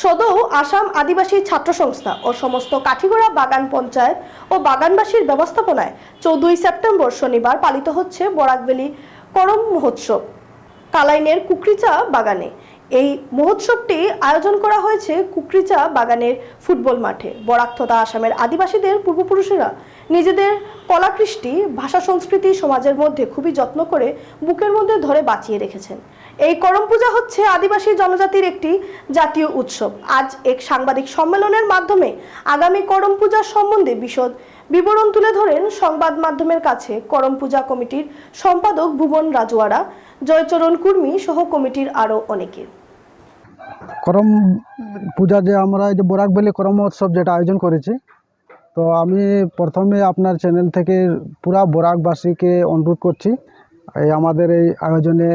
সদৌ আসাম আদিবাসী ছাত্র সংস্থা ও সমস্ত কাঠিগোড়া বাগান পঞ্চায়েত ও বাগানবাসীর ব্যবস্থাপনায় চৌদ্দই সেপ্টেম্বর শনিবার পালিত হচ্ছে বরাকবেলি করম মহোৎসব। কালাইনের কুকরিচা বাগানে। এই মহোৎসবটি আয়োজন করা হয়েছে কুকরিচা বাগানের ফুটবল মাঠে। বরাক আসামের আদিবাসীদের পূর্বপুরুষেরা নিজেদের কলাকৃষ্টি, ভাষা সংস্কৃতি, সমাজের মধ্যে খুবই যত্ন করে বুকের মধ্যে ধরে বাঁচিয়ে রেখেছেন। এই করম পূজা হচ্ছে আদিবাসী জনজাতির একটি জাতীয় উৎসব। আজ এক সাংবাদিক সম্মেলনের মাধ্যমে আগামী করম পূজা সম্বন্ধে বিশদ বিবরণ তুলে ধরেন সংবাদ মাধ্যমের কাছে করম পূজা কমিটির সম্পাদক ভুবন রাজওয়াড়া। জয়চরণ কুর্মী সহ কমিটির আরও অনেকে। করম পূজা যে আমরা এই যে বরাকবেলি করম মহোৎসব যেটা আয়োজন করেছি, তো আমি প্রথমে আপনার চ্যানেল থেকে পুরা বরাকবাসীকে অনুরোধ করছি, এই আমাদের এই আয়োজনে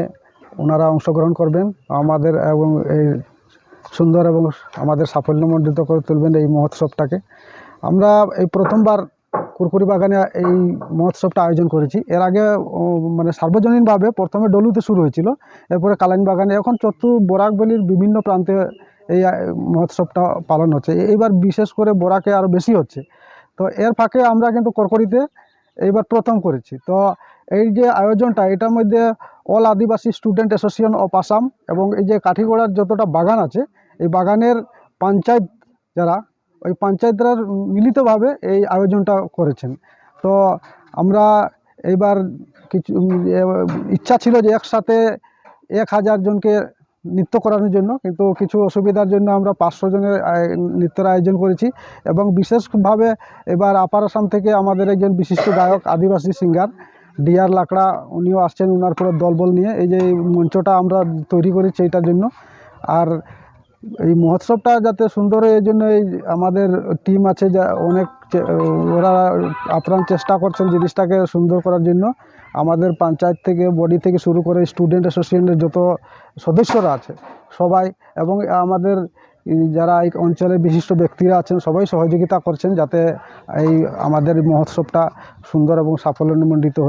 ওনারা অংশগ্রহণ করবেন, আমাদের এবং এই সুন্দর এবং আমাদের সাফল্যমণ্ডিত করে তুলবেন এই মহোৎসবটাকে। আমরা এই প্রথমবার কুরকুরি বাগানে এই মহোৎসবটা আয়োজন করেছি। এর আগে মানে সার্বজনীনভাবে প্রথমে ডলুতে শুরু হয়েছিল। এরপরে কালাইন বাগানে, এখন চতু বরাকবেলির বিভিন্ন প্রান্তে এই মহোৎসবটা পালন হচ্ছে। এইবার বিশেষ করে বরাকে আরও বেশি হচ্ছে। তো এর ফাঁকে আমরা কিন্তু করকরিতে এইবার প্রথম করেছি। তো এই যে আয়োজনটা, এটার মধ্যে all Adivasi student association of Assam এবং এই যে কাঠিগোড়ার যতটা বাগান আছে, এই বাগানের পঞ্চায়েত যারা ওই পঞ্চায়েতরা মিলিতভাবে এই আয়োজনটা করেছেন। তো আমরা এইবার কিছু ইচ্ছা ছিল যে একসাথে এক হাজার জনকে নৃত্য করানোর জন্য, কিন্তু কিছু অসুবিধার জন্য আমরা পাঁচশো জনের নৃত্যের আয়োজন করেছি এবং বিশেষভাবে এবার আপার আসাম থেকে আমাদের একজন বিশিষ্ট গায়ক আদিবাসী সিঙ্গার ডিআর লাকড়া, উনিও আসছেন ওনার পুরো দলবল নিয়ে। এই যে মঞ্চটা আমরা তৈরি করেছি এইটার জন্য। আর এই মহোৎসবটা যাতে সুন্দর হয়, এই জন্য এই আমাদের টিম আছে যা অনেক ওরা আপ্রাণ চেষ্টা করছেন জিনিসটাকে সুন্দর করার জন্য। আমাদের পঞ্চায়েত থেকে বডি থেকে শুরু করে স্টুডেন্ট অ্যাসোসিয়েশনের যত সদস্যরা আছে, সবাই এবং আমাদের যারা এই অঞ্চলের বিশিষ্ট ব্যক্তিরা আছেন, সবাই সহযোগিতা করছেন যাতে এই আমাদের মহোৎসবটা সুন্দর এবং সাফল্যমণ্ডিত হয়